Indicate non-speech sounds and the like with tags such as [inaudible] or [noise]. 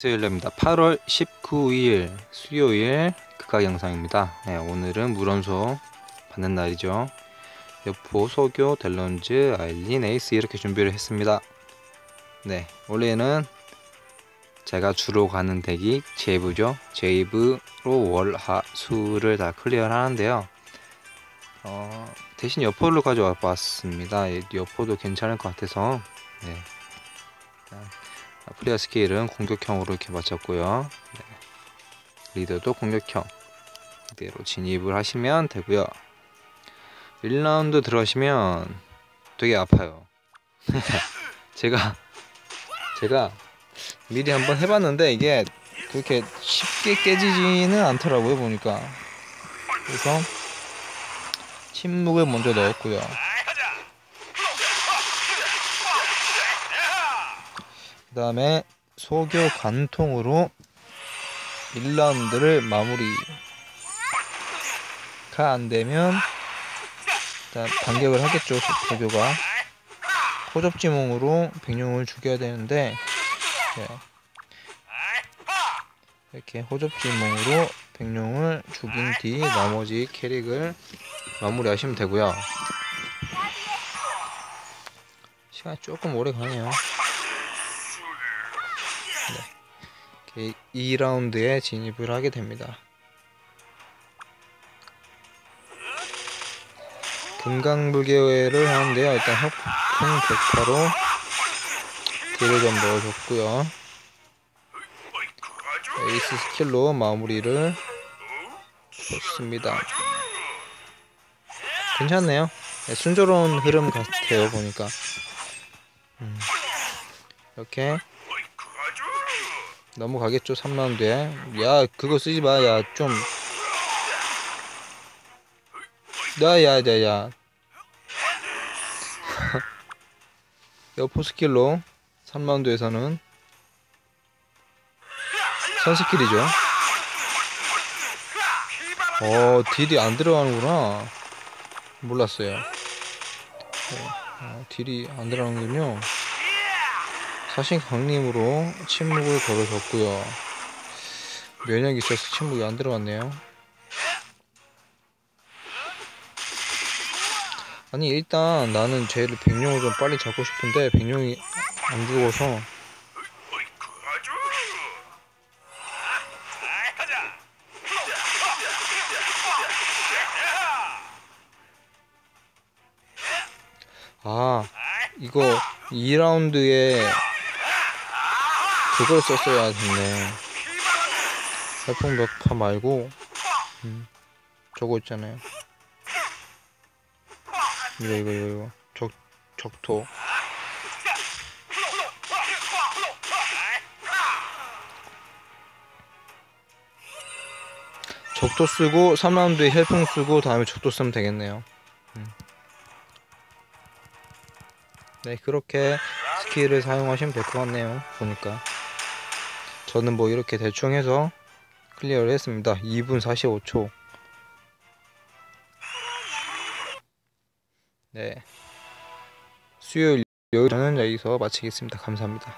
수요일입니다. 8월 19일 수요일 극각 영상입니다. 네, 오늘은 물원소 받는 날이죠. 여포, 소교, 델론즈, 아일린, 에이스 이렇게 준비를 했습니다. 네, 원래는 제가 주로 가는 덱이 제이브죠. 제이브로 월, 하, 수를 다 클리어를 하는데요. 어, 대신 여포를 가져와 봤습니다. 여포도 괜찮을 것 같아서 네. 플레이어 스케일은 공격형으로 이렇게 맞췄고요. 네. 리더도 공격형 이대로 진입을 하시면 되고요. 1라운드 들어가시면 되게 아파요. [laughs] 제가 제가 미리 한번 해봤는데 이게 그렇게 쉽게 깨지지는 않더라고요 보니까 그래서 침묵을 먼저 넣었고요. 그 다음에 소교 관통으로 1라운드를 마무리가 안되면 일단 반격을 하겠죠 소교가. 호접지몽으로 백룡을 죽여야 되는데 네. 이렇게 호접지몽으로 백룡을 죽인 뒤 나머지 캐릭을 마무리하시면 되고요. 시간이 조금 오래 가네요 2라운드에 진입을 하게 됩니다. 금강불개회를 하는데요. 일단 협풍 백파로 딜을 좀 넣어줬고요. 에이스 스킬로 마무리를 줬습니다. 괜찮네요. 네, 순조로운 흐름 같아요 보니까. 음. 이렇게 넘어가겠죠 3라운드에. 야 그거 쓰지마. 야좀. 야야야야. 여포 [laughs] 스킬로 3라운드에서는 선 스킬이죠. 어 딜이 안 들어가는구나. 몰랐어요. 어, 딜이 안 들어가는군요 사신 강림으로 침묵을 걸어줬고요. 면역이 있어서 침묵이 안 들어갔네요. 아니 일단 나는 쟤를 백룡을 좀 빨리 잡고 싶은데 백룡이 안 죽어서 아 이거 2라운드에 그걸 썼어야 됐네. 살풍 벽파 말고 음, 저거 있잖아요. 이거 이거 이거 이거 적 적토. 적토 쓰고 3라운드에 혈풍 쓰고 다음에 적토 쓰면 되겠네요. 음. 네 그렇게 스킬을 사용하시면 될 것 같네요 보니까 저는 뭐 이렇게 대충 해서 클리어를 했습니다. 2분 45초. 네. 수요일 저는 여기서 마치겠습니다. 감사합니다